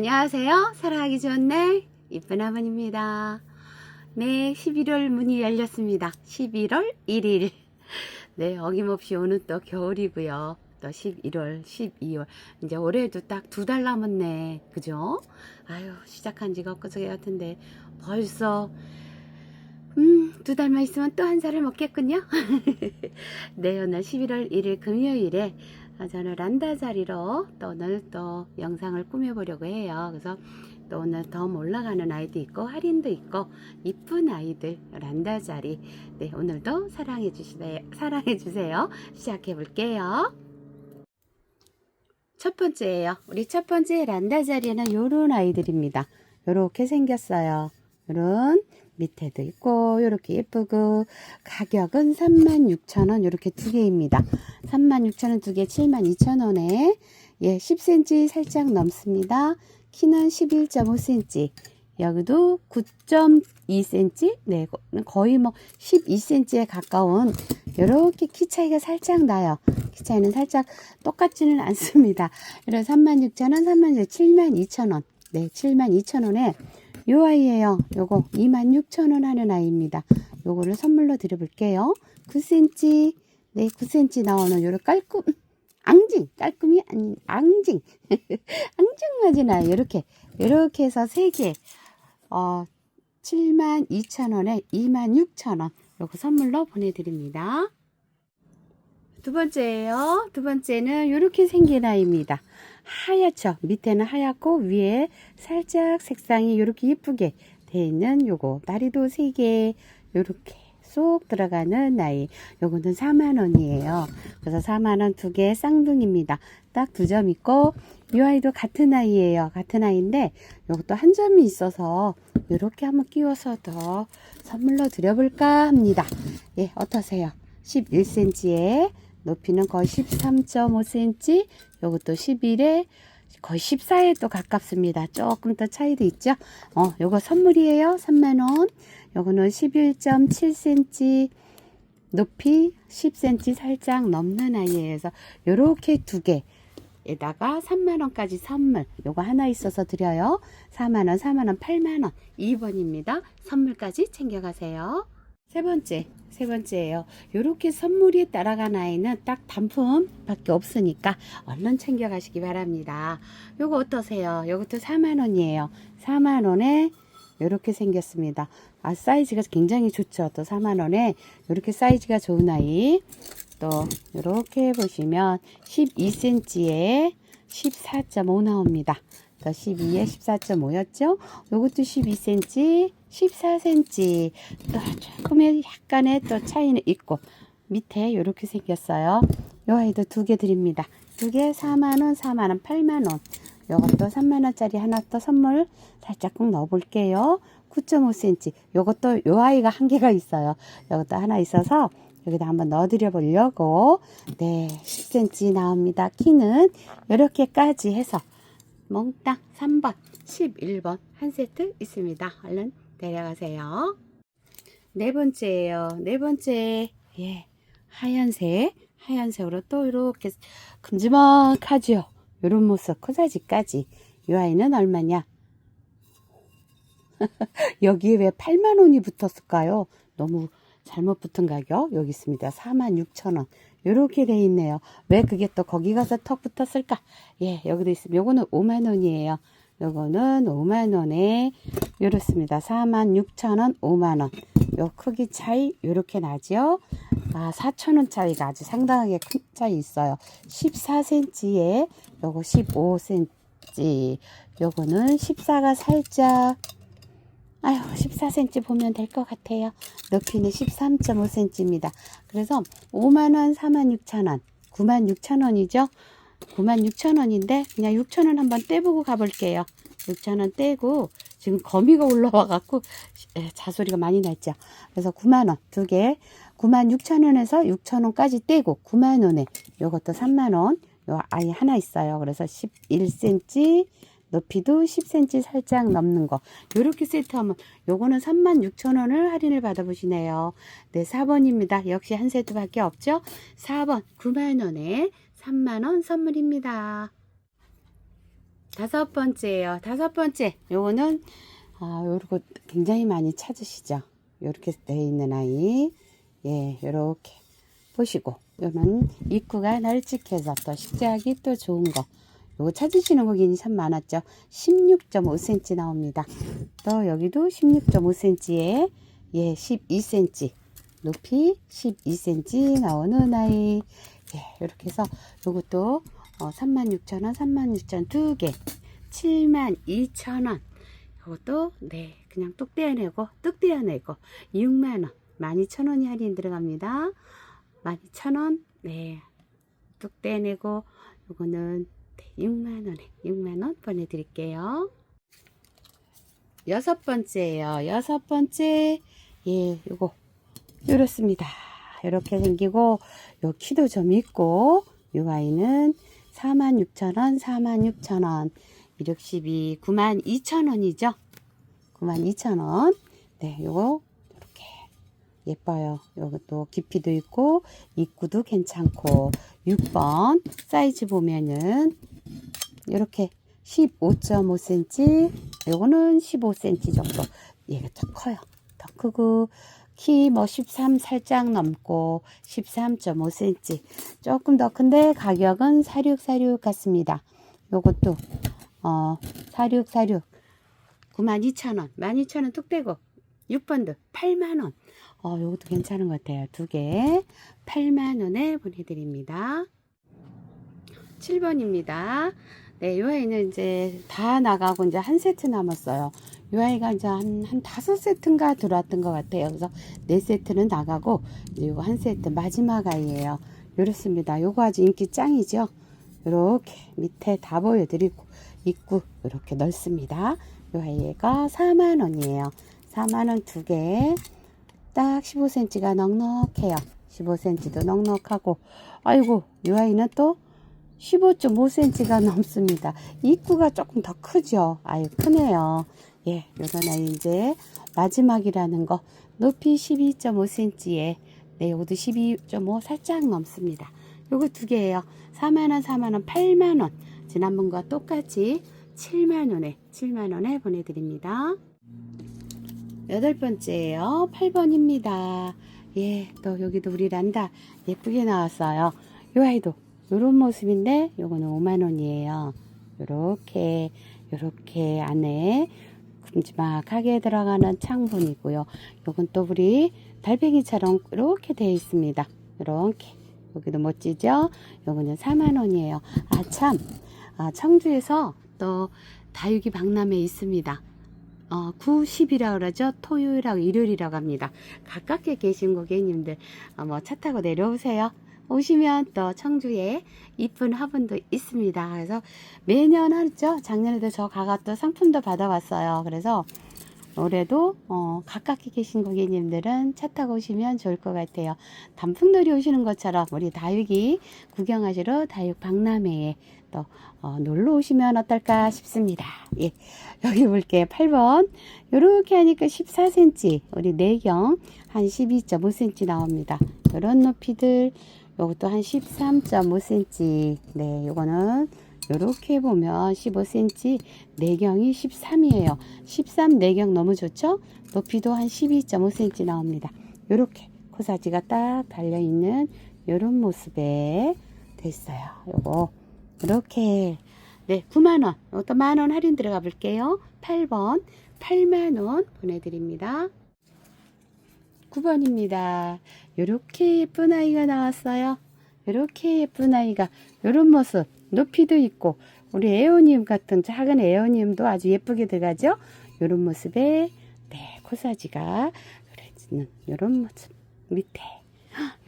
안녕하세요. 사랑하기 좋은 날 이쁜 아버입니다. 네, 11월 문이 열렸습니다. 11월 1일. 네, 어김없이 오는 또 겨울이고요. 또 11월, 12월. 이제 올해도 딱 두 달 남았네. 그죠? 아유, 시작한 지가 엊그저께 같은데 벌써 음, 두 달만 있으면 또 한 살을 먹겠군요. 네, 오늘 11월 1일 금요일에 아, 저는 란다 자리로 또 오늘 또 영상을 꾸며보려고 해요. 그래서 또 오늘 더 올라가는 아이도 있고 할인도 있고 이쁜 아이들 란다 자리. 네, 오늘도 사랑해 주세요. 사랑해 주세요. 시작해 볼게요. 첫 번째예요. 우리 첫 번째 란다 자리는 요런 아이들입니다. 요렇게 생겼어요. 요런 밑에도 있고 요렇게 예쁘고 가격은 36,000원 요렇게 두 개입니다. 36,000원 두 개 72,000원에 예, 10cm 살짝 넘습니다. 키는 11.5cm. 여기도 9.2cm. 네, 거의 뭐 12cm에 가까운 이렇게 키 차이가 살짝 나요. 키 차이는 살짝 똑같지는 않습니다. 그래서 36,000원, 36,000원, 72,000원. 네, 72,000원에 요 아이예요. 요거 26,000원 하는 아이입니다. 요거를 선물로 드려볼게요. 9cm, 네, 9cm 나오는 요런 깔끔, 앙징, 깔끔이 아닌 앙징, 앙증맞은 아이 요렇게, 요렇게 해서 3개, 어, 72,000원에 26,000원 요거 선물로 보내드립니다. 두 번째예요. 두 번째는 요렇게 생긴 아이입니다. 하얗죠. 밑에는 하얗고 위에 살짝 색상이 이렇게 예쁘게 되어 있는 요거. 다리도 3개 요렇게 쏙 들어가는 나이. 요거는 4만원이에요. 그래서 4만원 두 개 쌍둥이입니다. 딱 두 점 있고 이 아이도 같은 아이예요. 같은 아이인데 요것도 한 점이 있어서 요렇게 한번 끼워서 더 선물로 드려볼까 합니다. 예 어떠세요? 11cm에 높이는 거의 13.5cm 요것도 11에 거의 14에 또 가깝습니다. 조금 더 차이도 있죠. 어, 요거 선물이에요. 3만원. 요거는 11.7cm 높이 10cm 살짝 넘는. 그래서 요렇게 두 개. 에다가 3만원까지 선물 요거 하나 있어서 드려요 4만원 4만원 8만원 2번입니다 선물까지 챙겨가세요 세 번째 세 번째예요. 요렇게 선물이 따라간 아이는 딱 단품밖에 없으니까 얼른 챙겨 가시기 바랍니다. 요거 어떠세요? 요것도 4만 원이에요. 4만 원에 요렇게 생겼습니다. 아 사이즈가 굉장히 좋죠. 또 4만 원에 요렇게 사이즈가 좋은 아이. 또 이렇게 보시면 12cm에 14.5 나옵니다. 또 12에 14.5였죠? 요것도 12cm, 14cm. 또 조금의 약간의 또 차이는 있고 밑에 이렇게 생겼어요. 요 아이도 두 개 드립니다. 두 개 4만원, 4만원, 8만원. 요것도 3만원짜리 하나 또 선물 살짝 꼭 넣어볼게요. 9.5cm. 요것도 요 아이가 한 개가 있어요. 요것도 하나 있어서 여기다 한번 넣어드려 보려고. 네 10cm 나옵니다. 키는 이렇게까지 해서 몽땅 3번 11번 한 세트 있습니다. 얼른 내려가세요. 네 번째예요. 네 번째. 예 하얀색. 하얀색으로 또 이렇게 큼지막하죠? 요런 모습 코사지까지. 이 아이는 얼마냐? 여기에 왜 8만원이 붙었을까요? 너무 잘못 붙은 가격 여기 있습니다. 46,000원 이렇게 돼 있네요. 왜 그게 또 거기 가서 턱 붙었을까? 예, 여기도 있습니다. 요거는 5만 원이에요. 요거는 5만 원에 이렇습니다. 46,000원, 5만 원. 요 크기 차이 요렇게 나죠? 아, 4,000원 차이가 아주 상당하게 큰 차이 있어요. 14cm에 요거 15cm. 요거는 14가 살짝 아유 14cm 보면 될 것 같아요. 높이는 13.5cm입니다. 그래서 5만원 46,000원. 96,000원이죠? 96,000원인데 그냥 6,000원 한번 떼보고 가볼게요. 6,000원 떼고 지금 거미가 올라와 갖고 자소리가 많이 났죠? 그래서 9만원 두개 96,000원에서 6,000원까지 떼고 9만원에 요것도 3만원 요 아이 하나 있어요. 그래서 11cm 높이도 10cm 살짝 넘는 거 이렇게 세트하면 요거는 36,000원을 할인을 받아보시네요 네 4번입니다 역시 한 세트밖에 없죠 4번 9만원에 3만원 선물입니다 다섯 번째예요. 다섯 번째. 요거는 아, 요거 굉장히 많이 찾으시죠? 요렇게 되어 있는 아이. 예, 요렇게 보시고 요는 입구가 널찍해서 또 식재하기 또 좋은 거. 요거 찾으시는 고객이 참 많았죠. 16.5cm 나옵니다. 또 여기도 16.5cm에 예, 12cm. 높이 12cm 나오는 아이. 예, 이렇게 해서 요것도 어, 36,000원, 36,000원 두 개. 72,000원. 이것도 네, 그냥 뚝 떼어내고 뚝 떼어내고 6만 원. 12,000원이 할인 들어갑니다. 12,000원. 네. 뚝 떼내고 요거는 네, 6만 원에 6만 원 보내 드릴게요. 여섯 번째예요. 여섯 번째. 예, 요거 이렇습니다. 이렇게 생기고 요 키도 좀 있고 요 아이는 46,000원, 46,000원. 162 92,000원이죠. 92,000원. 네, 요거 예뻐요. 요것도 깊이도 있고 입구도 괜찮고 6번 사이즈 보면은 이렇게 15.5cm 요거는 15cm 정도. 얘가 더 커요. 더 크고 키 뭐 13 살짝 넘고 13.5cm 조금 더 큰데 가격은 4646 같습니다. 요것도 어 4646 92,000원. 12,000원 뚝 떼고 6번도 8만원 어 요것도 괜찮은 것 같아요 두 개 8만원에 보내드립니다 7번입니다 네, 요 아이는 이제 다 나가고 이제 한 세트 남았어요. 요 아이가 이제 한, 한 다섯 세트인가 들어왔던 것 같아요. 그래서 네 세트는 나가고, 요거 한 세트 마지막 아이예요. 요렇습니다. 요거 아주 인기 짱이죠. 요렇게 밑에 다 보여드리고, 입구 이렇게 넓습니다. 요 아이가 4만원이에요. 4만원 두 개. 딱 15cm가 넉넉해요. 15cm도 넉넉하고, 아이고, 요 아이는 또 15.5cm가 넘습니다. 입구가 조금 더 크죠? 아유, 크네요. 예, 요건 아이 이제 마지막이라는 거. 높이 12.5cm에, 네, 요것도 12.5 살짝 넘습니다. 요거 두 개예요. 4만원, 4만원, 8만원. 지난번과 똑같이 7만원에, 7만원에 보내드립니다. 여덟 번째예요. 8번입니다. 예, 또 여기도 우리 란다 예쁘게 나왔어요. 요 아이도 요런 모습인데 요거는 5만원이에요. 요렇게 요렇게 안에 큼지막하게 들어가는 창문이고요. 요건 또 우리 달팽이처럼 이렇게 되어 있습니다. 요렇게. 여기도 멋지죠? 요거는 4만원이에요. 아 참. 아, 청주에서 또 다육이 박람회 있습니다 어, 9, 10이라고 그러죠. 토요일하고 일요일이라고 합니다. 가깝게 계신 고객님들, 어, 뭐차 타고 내려오세요. 오시면 또 청주에 이쁜 화분도 있습니다. 그래서 매년 하죠. 작년에도 저 가가 또 상품도 받아왔어요. 그래서 올해도 어, 가깝게 계신 고객님들은 차 타고 오시면 좋을 것 같아요. 단풍놀이 오시는 것처럼 우리 다육이 구경하시러 다육 박람회에 또 어, 놀러 오시면 어떨까 싶습니다. 예, 여기 볼게요. 8번 이렇게 하니까 14cm 우리 내경 한 12.5cm 나옵니다. 이런 높이들 요것도 한 13.5cm 네 요거는 요렇게 보면 15cm 내경이 13이에요 13 내경 너무 좋죠 높이도 한 12.5cm 나옵니다 요렇게 코사지가 딱 달려있는 요런 모습에 됐어요 요거 이렇게 네 9만원 이것도 만원 할인 들어가 볼게요 8번 8만원 보내드립니다 9번입니다. 이렇게 예쁜 아이가 나왔어요. 이렇게 예쁜 아이가 이런 모습 높이도 있고 우리 에어니움 같은 작은 에어니움도 아주 예쁘게 들어가죠. 이런 모습에 네 코사지가 그려지는 이런 모습 밑에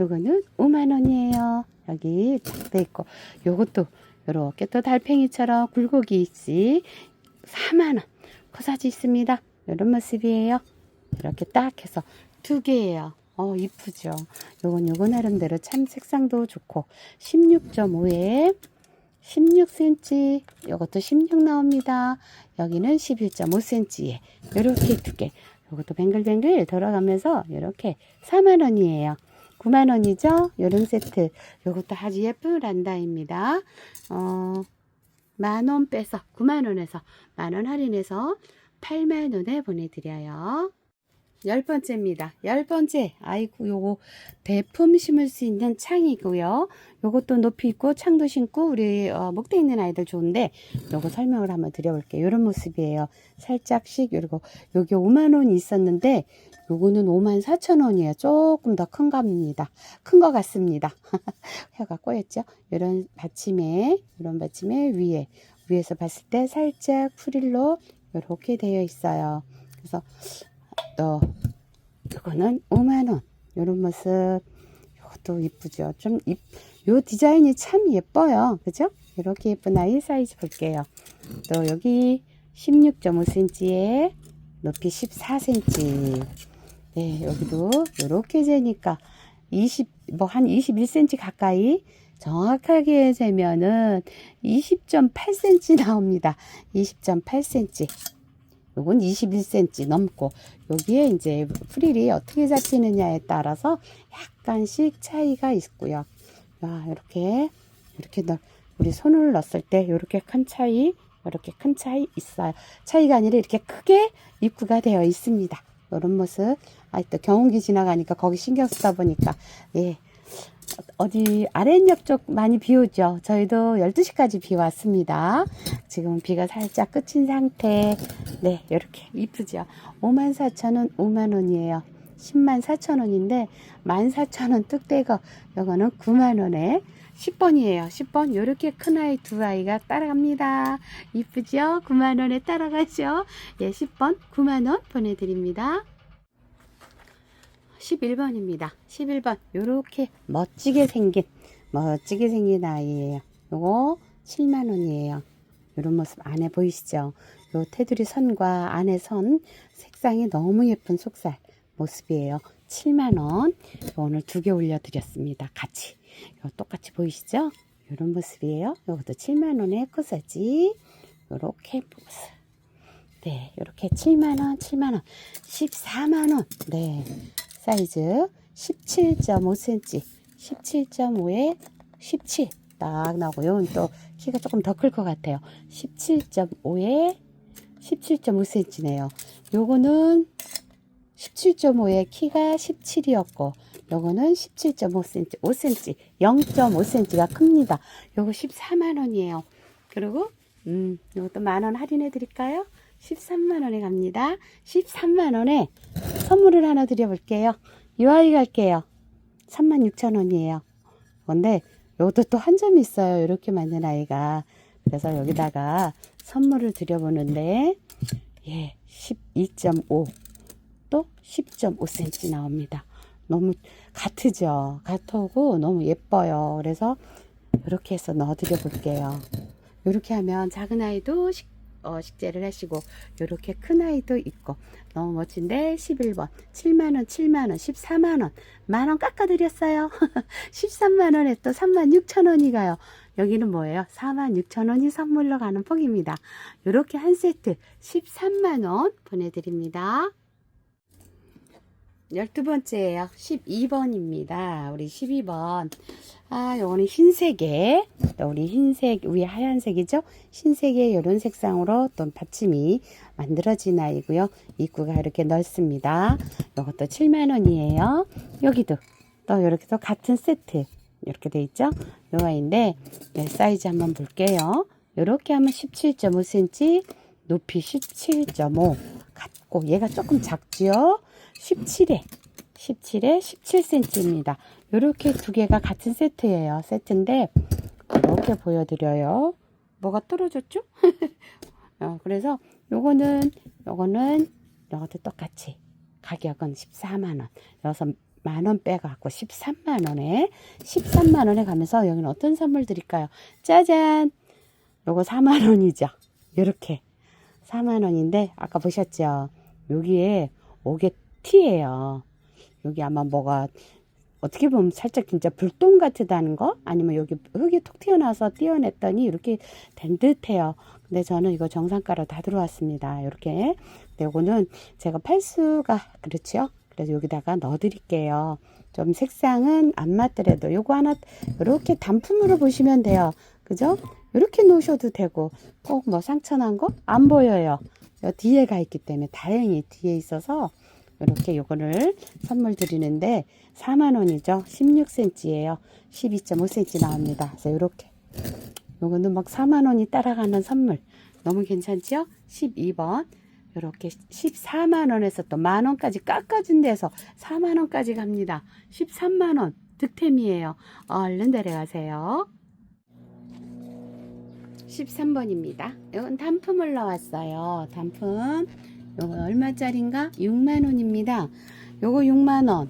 요거는 5만 원이에요. 여기 탁돼 있고 요것도 이렇게 또 달팽이처럼 굴곡이 있지 4만 원 코사지 있습니다. 이런 모습이에요. 이렇게 딱 해서 두 개예요. 어, 이쁘죠? 요건 요거 나름대로 참 색상도 좋고 16.5에 16cm 요것도 16 나옵니다. 여기는 11.5cm에 요렇게 두 개. 요것도 뱅글뱅글 돌아가면서 요렇게 4만원이에요. 9만원이죠? 요런 세트. 요것도 아주 예쁜 란다입니다. 어, 만원 빼서 9만 원에서 만원 할인해서 8만 원에 보내드려요. 열 번째입니다. 열 번째. 아이고, 요거 대품 심을 수 있는 창이고요. 요것도 높이 있고 창도 심고 우리 어, 목대 있는 아이들 좋은데 요거 설명을 한번 드려볼게요. 요런 모습이에요. 살짝씩 요리고 여기 5만 원이 있었는데 요거는 5만 4천 원이에요. 조금 더 큰 겁니다. 큰 것 같습니다. 혀가 꼬였죠? 요런 받침에 요런 받침에 위에 위에서 봤을 때 살짝 프릴로 이렇게 되어 있어요. 그래서 또 이거는 5만 원 이런 모습 이것도 이쁘죠 좀 이, 요 디자인이 참 예뻐요 그죠 이렇게 예쁜 아이 사이즈 볼게요 또 여기 16.5cm에 높이 14cm 네 여기도 이렇게 재니까 20 뭐 한 21cm 가까이 정확하게 재면은 20.8cm 나옵니다 20.8cm 요건 21cm 넘고 여기에 이제 프릴이 어떻게 잡히느냐에 따라서 약간씩 차이가 있고요. 와, 이렇게 이렇게 넣 우리 손을 넣었을 때 이렇게 큰 차이, 이렇게 큰 차이 있어요. 차이가 아니라 이렇게 크게 입구가 되어 있습니다. 이런 모습. 아, 또 경운기 지나가니까 거기 신경 쓰다 보니까 예. 어디 아랫옆 쪽 많이 비 오죠. 저희도 12시까지 비 왔습니다. 지금 비가 살짝 끝인 상태. 네, 이렇게 이쁘죠. 5만 4천 원, 5만 원이에요. 10만 4천 원인데 1만 4천 원 뚝대고 요거는 9만 원에 10번이에요. 10번 요렇게 큰 아이 두 아이가 따라갑니다. 이쁘죠? 9만 원에 따라가죠. 예, 10번 9만 원 보내드립니다. 11번입니다. 11번 요렇게 멋지게 생긴 멋지게 생긴 아이예요. 요거 7만 원이에요. 요런 모습 안에 보이시죠? 요 테두리 선과 안에 선 색상이 너무 예쁜 속살 모습이에요. 7만 원. 오늘 두 개 올려드렸습니다. 같이. 요 똑같이 보이시죠? 요런 모습이에요. 요것도 7만 원에 코사지. 요렇게 모습. 네, 이렇게 7만 원, 7만 원, 14만 원. 네. 사이즈 17.5cm, 17.5에 17 딱 나오고 요건 또 키가 조금 더 클 것 같아요. 17.5에 17.5cm네요. 요거는 17.5에 키가 17이었고 요거는 17.5cm, 5cm, 0.5cm가 큽니다. 요거 14만 원이에요. 그리고 음, 요것도 만원 할인해 드릴까요? 13만 원에 갑니다. 13만 원에 선물을 하나 드려볼게요. 이 아이 갈게요. 36,000원이에요. 근데 요것도 또 한 점이 있어요. 이렇게 만든 아이가. 그래서 여기다가 선물을 드려보는데, 예, 12.5, 또 10.5cm 나옵니다. 너무 같으죠? 같고 너무 예뻐요. 그래서 이렇게 해서 넣어드려 볼게요. 이렇게 하면 작은 아이도 식, 어, 식재를 하시고 이렇게 큰 아이도 있고 너무 멋진데 11번 7만원 7만원 14만원 만원 깎아드렸어요 13만원에 또 3만 6천원이 가요 여기는 뭐예요 4만 6천원이 선물로 가는 폭입니다 이렇게 한 세트 13만원 보내드립니다 12번째예요 12번입니다 우리 12번 아, 요거는 흰색에, 또 우리 흰색, 위에 하얀색이죠? 흰색에 이런 색상으로 또 받침이 만들어진 아이고요. 입구가 이렇게 넓습니다. 요것도 7만원이에요. 여기도 또 이렇게 또 같은 세트. 이렇게 돼 있죠? 요 아이인데, 네, 사이즈 한번 볼게요. 요렇게 하면 17.5cm, 높이 17.5 같고, 얘가 조금 작지요? 17에, 17에 17cm입니다. 이렇게 두 개가 같은 세트예요. 세트인데 이렇게 보여드려요. 뭐가 떨어졌죠? 어, 그래서 요거는 요거는 요것도 똑같이 가격은 14만 원. 여기서 만원 빼갖고 13만 원에 13만 원에 가면서 여기는 어떤 선물 드릴까요? 짜잔! 요거 4만 원이죠. 이렇게 4만 원인데 아까 보셨죠? 여기에 오게 티예요. 여기 아마 뭐가 어떻게 보면 살짝 진짜 불똥 같다는 거 아니면 여기 흙이 톡 튀어나와서 띄어냈더니 이렇게 된 듯해요. 근데 저는 이거 정상가로 다 들어왔습니다. 이렇게. 근데 요거는 제가 팔수가 그렇죠. 그래서 여기다가 넣어 드릴게요. 좀 색상은 안 맞더라도 요거 하나 이렇게 단품으로 보시면 돼요. 그죠? 이렇게 놓으셔도 되고 꼭 뭐 상처난 거 안 보여요. 요 뒤에 가 있기 때문에 다행히 뒤에 있어서 이렇게 요거를 선물 드리는데 4만 원이죠. 16cm예요. 12.5cm 나옵니다. 그래서 이렇게 요거는 막 4만 원이 따라가는 선물 너무 괜찮죠? 12번 이렇게 14만 원에서 또 만 원까지 깎아준 데서 4만 원까지 갑니다. 13만 원 득템이에요. 얼른 데려가세요. 13번입니다. 이건 단품을 넣었어요. 단품. 요거 얼마짜린가? 6만 원입니다. 요거 6만 원.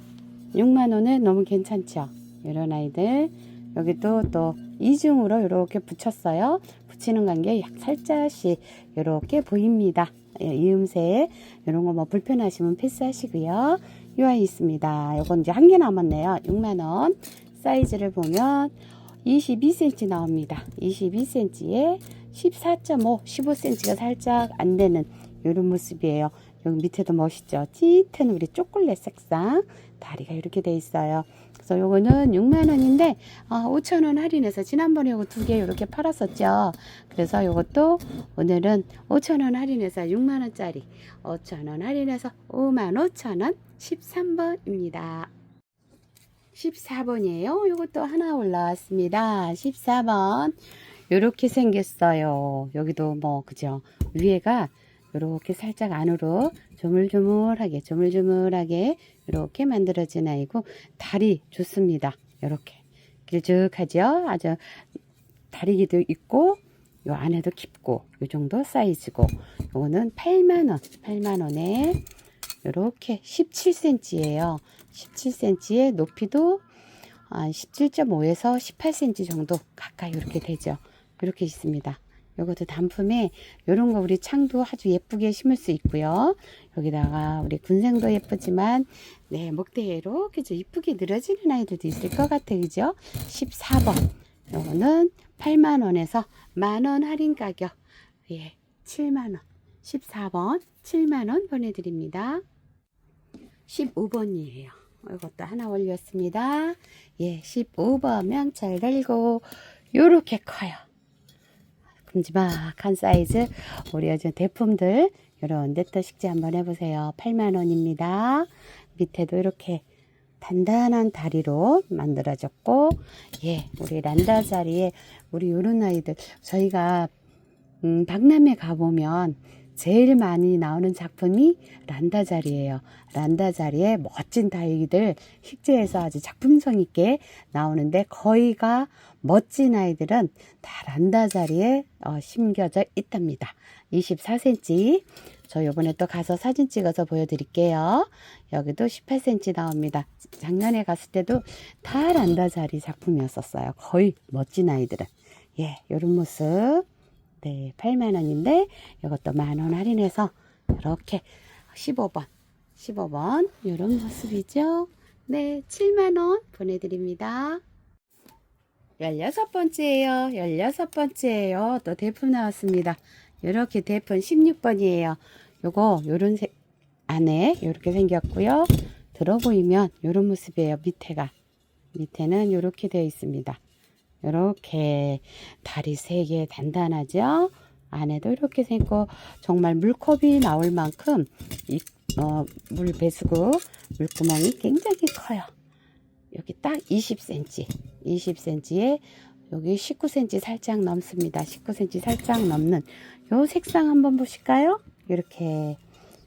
6만 원에 너무 괜찮죠? 이런 아이들. 여기도 또 이중으로 이렇게 붙였어요. 붙이는 관계 약 살짝씩 이렇게 보입니다. 예, 이음새 이런 거 뭐 불편하시면 패스하시고요. 이 아이 있습니다. 요건 이제 한 개 남았네요. 6만 원. 사이즈를 보면 22cm 나옵니다. 22cm에 14.5, 15cm가 살짝 안 되는 이런 모습이에요. 여기 밑에도 멋있죠. 짙은 우리 초콜릿 색상 다리가 이렇게 돼 있어요. 그래서 요거는 6만 원인데 아, 5천 원 할인해서 지난번에 요거 두 개 이렇게 팔았었죠. 그래서 요것도 오늘은 5천 원 할인해서 6만 원짜리 5천 원 할인해서 5만 5천 원 13번입니다. 14번이에요. 요것도 하나 올라왔습니다. 14번. 요렇게 생겼어요. 여기도 뭐, 그죠? 위에가 요렇게 살짝 안으로 조물조물하게, 조물조물하게 이렇게 만들어진 아이고, 다리 좋습니다. 요렇게. 길쭉하죠? 아주 다리기도 있고, 요 안에도 깊고, 요 정도 사이즈고, 요거는 8만원, 8만원에 요렇게 17cm예요. 17cm의 높이도 17.5에서 18cm 정도 가까이 이렇게 되죠. 이렇게 있습니다. 요것도 단품에 요런 거 우리 창도 아주 예쁘게 심을 수 있고요. 여기다가 우리 군생도 예쁘지만 네 목대로 그죠 이쁘게 늘어지는 아이들도 있을 것 같아요. 그죠? 14번 요거는 8만 원에서 만원 할인 가격 예 7만 원 14번 7만 원 보내드립니다. 15번이에요. 이것도 하나 올렸습니다. 예, 15번 명찰 달고 요렇게 커요. 큼지막한 사이즈 우리 요즘 대품들 요런 네터 식재 한번 해보세요. 8만원입니다. 밑에도 이렇게 단단한 다리로 만들어졌고 예, 우리 란다 자리에 우리 요런 아이들 저희가 음, 박람회 가보면 제일 많이 나오는 작품이 란다 자리예요. 란다 자리에 멋진 다이들 식재해서 아주 작품성 있게 나오는데 거의가 멋진 아이들은 다 란다 자리에 어, 심겨져 있답니다. 24cm. 저 요번에 또 가서 사진 찍어서 보여드릴게요. 여기도 18cm 나옵니다. 작년에 갔을 때도 다 란다 자리 작품이었었어요. 거의 멋진 아이들은. 예, 요런 모습. 네, 8만 원인데 이것도 만원 할인해서 이렇게 15번, 15번 이런 모습이죠. 네, 7만 원 보내드립니다. 16번째예요. 16번째예요. 또 대품 나왔습니다. 이렇게 대품 16번이에요. 요거 요런 색 안에 이렇게 생겼고요. 들어 보이면 이런 모습이에요. 밑에가 밑에는 이렇게 되어 있습니다. 이렇게 다리 세 개 단단하죠? 안에도 이렇게 생고 정말 물컵이 나올 만큼 이, 어, 물 배수구 물구멍이 굉장히 커요. 여기 딱 20cm, 20cm에 여기 19cm 살짝 넘습니다. 19cm 살짝 넘는 요 색상 한번 보실까요? 이렇게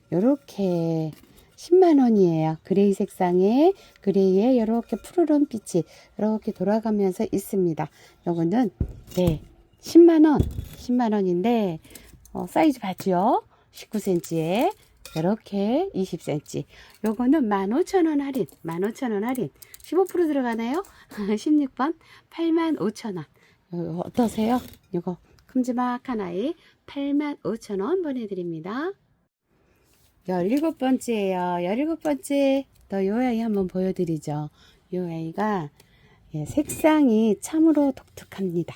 이렇게 10만 원이에요. 그레이 색상에 그레이에 이렇게 푸르른 빛이 이렇게 돌아가면서 있습니다. 요거는 네 10만 원, 10만 원인데 어, 사이즈 봤죠? 19cm에 이렇게 20cm. 요거는 15,000원 할인, 15,000원 할인. 15% 들어가나요? 16번 85,000원. 요, 어떠세요? 요거 큼지막한 아이 85,000원 보내드립니다. 17번째예요. 17번째 더요 아이 한번 보여드리죠. 요 아이가 예, 색상이 참으로 독특합니다.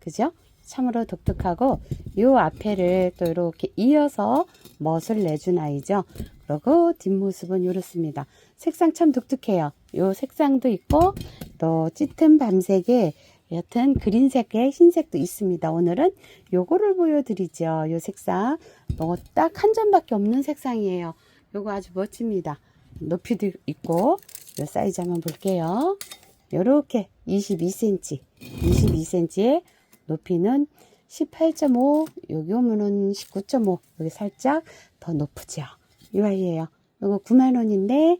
그죠? 참으로 독특하고 요 앞에를 또 이렇게 이어서 멋을 내준 아이죠. 그리고 뒷모습은 이렇습니다. 색상 참 독특해요. 요 색상도 있고 또 짙은 밤색에 여튼 그린색에 흰색도 있습니다. 오늘은 요거를 보여드리죠. 요 색상. 딱 한 점밖에 없는 색상이에요. 요거 아주 멋집니다. 높이도 있고 요 사이즈 한번 볼게요. 요렇게 22cm, 22cm에 높이는 18.5, 여기 오면은 19.5, 여기 살짝 더 높으죠. 이 아이예요. 요거 9만원인데,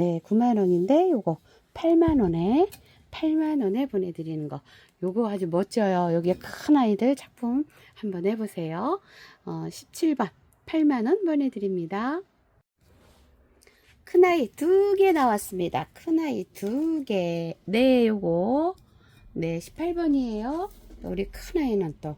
네, 9만원인데, 요거 8만원에, 8만원에 보내드리는 거. 요거 아주 멋져요. 여기 큰 아이들 작품 한번 해보세요. 어, 17번, 8만원 보내드립니다. 큰아이 두 개 나왔습니다. 큰아이 두 개. 네, 요거. 네, 18번이에요. 우리 큰아이는 또,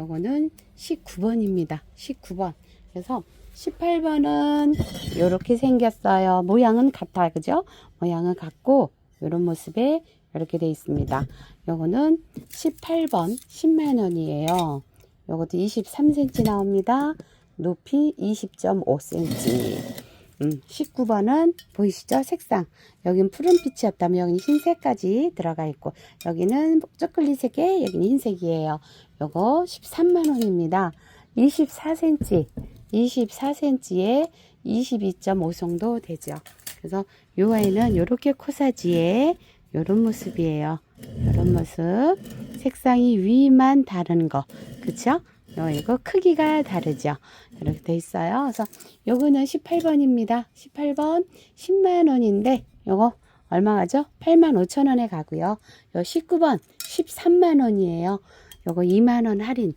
요거는 19번입니다. 19번. 그래서 18번은 요렇게 생겼어요. 모양은 같아, 그죠? 모양은 같고, 요런 모습에 이렇게 돼 있습니다. 요거는 18번 10만원이에요. 요것도 23cm 나옵니다. 높이 20.5cm. 음, 19번은 보이시죠? 색상. 여긴 푸른빛이었다면 여기는 흰색까지 들어가 있고 여기는 초콜릿색에 여기는 흰색이에요. 요거 13만원입니다. 24cm, 24cm에 22.5 정도 되죠. 그래서 요 아이는 요렇게 코사지에 요런 모습이에요. 요런 모습. 색상이 위만 다른 거. 그쵸? 요, 이거 크기가 다르죠. 이렇게 돼 있어요. 그래서 요거는 18번입니다. 18번 10만원인데 요거 얼마 가죠? 8만 5천원에 가고요. 요 19번 13만원이에요. 요거 2만원 할인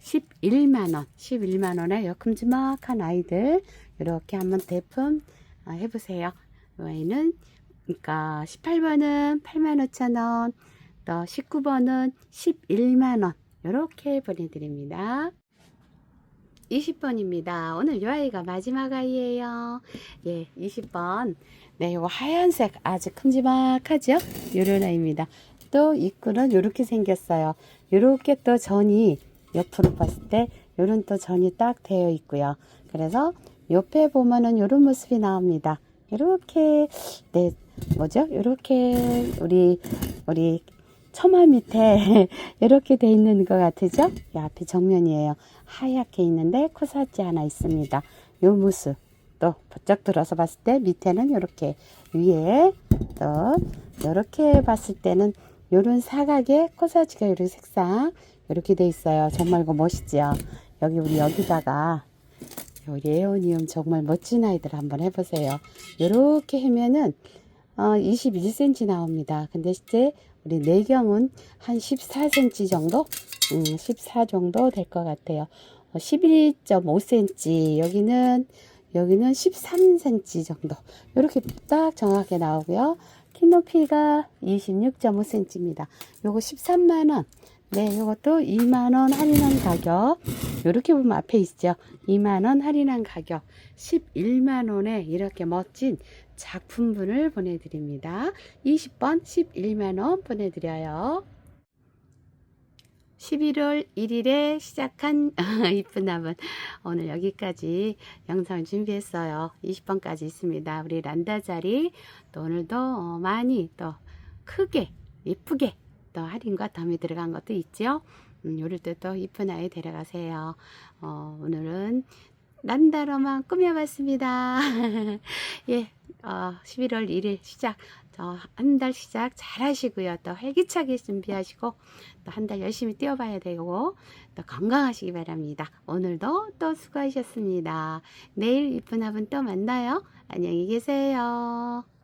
11만원 11만원에 요 큼지막한 아이들 이렇게 한번 대품 아, 해보세요. 요 아이는 그러니까 18번은 8만 5천원 또 19번은 11만원 이렇게 보내드립니다. 20번입니다. 오늘 이 아이가 마지막 아이예요. 예, 20번. 네, 요 하얀색 아주 큼지막하죠? 요런 아이입니다. 또 입구는 이렇게 생겼어요. 이렇게 또 전이 옆으로 봤을 때 요런 또 전이 딱 되어 있고요. 그래서 옆에 보면은 요런 모습이 나옵니다. 이렇게 네 뭐죠? 이렇게 우리 우리 처마 밑에 이렇게 돼 있는 것 같으죠? 이 앞에 정면이에요. 하얗게 있는데 코사지 하나 있습니다. 요 모습 또 번쩍 들어서 봤을 때 밑에는 이렇게 위에 또 이렇게 봤을 때는 요런 사각에 코사지가 이렇게 색상 이렇게 돼 있어요. 정말 이거 멋있죠? 여기 우리 여기다가 우리 에오니움 정말 멋진 아이들 한번 해보세요. 이렇게 하면은 어, 21cm 나옵니다. 근데 실제 우리 내경은 한 14cm 정도, 음, 14 정도 될 것 같아요. 어, 11.5cm 여기는 여기는 13cm 정도 이렇게 딱 정확하게 나오고요. 키 높이가 26.5cm입니다. 요거 13만원 네, 이것도 2만원 할인한 가격. 이렇게 보면 앞에 있죠. 2만원 할인한 가격. 11만원에 이렇게 멋진 작품분을 보내드립니다. 20번 11만원 보내드려요. 11월 1일에 시작한 이쁜 남은 오늘 여기까지 영상을 준비했어요. 20번까지 있습니다. 우리 란다 자리 또 오늘도 어, 많이 또 크게 예쁘게 또 할인과 덤이 들어간 것도 있죠. 음, 요럴 때 또 이쁜 아이 데려가세요. 어, 오늘은 난다로만 꾸며봤습니다. 예, 어, 11월 1일 시작, 한달 시작 잘 하시고요. 또 활기차게 준비하시고, 또 한 달 열심히 뛰어봐야 되고, 또 건강하시기 바랍니다. 오늘도 또 수고하셨습니다. 내일 이쁜 화분 또 만나요. 안녕히 계세요.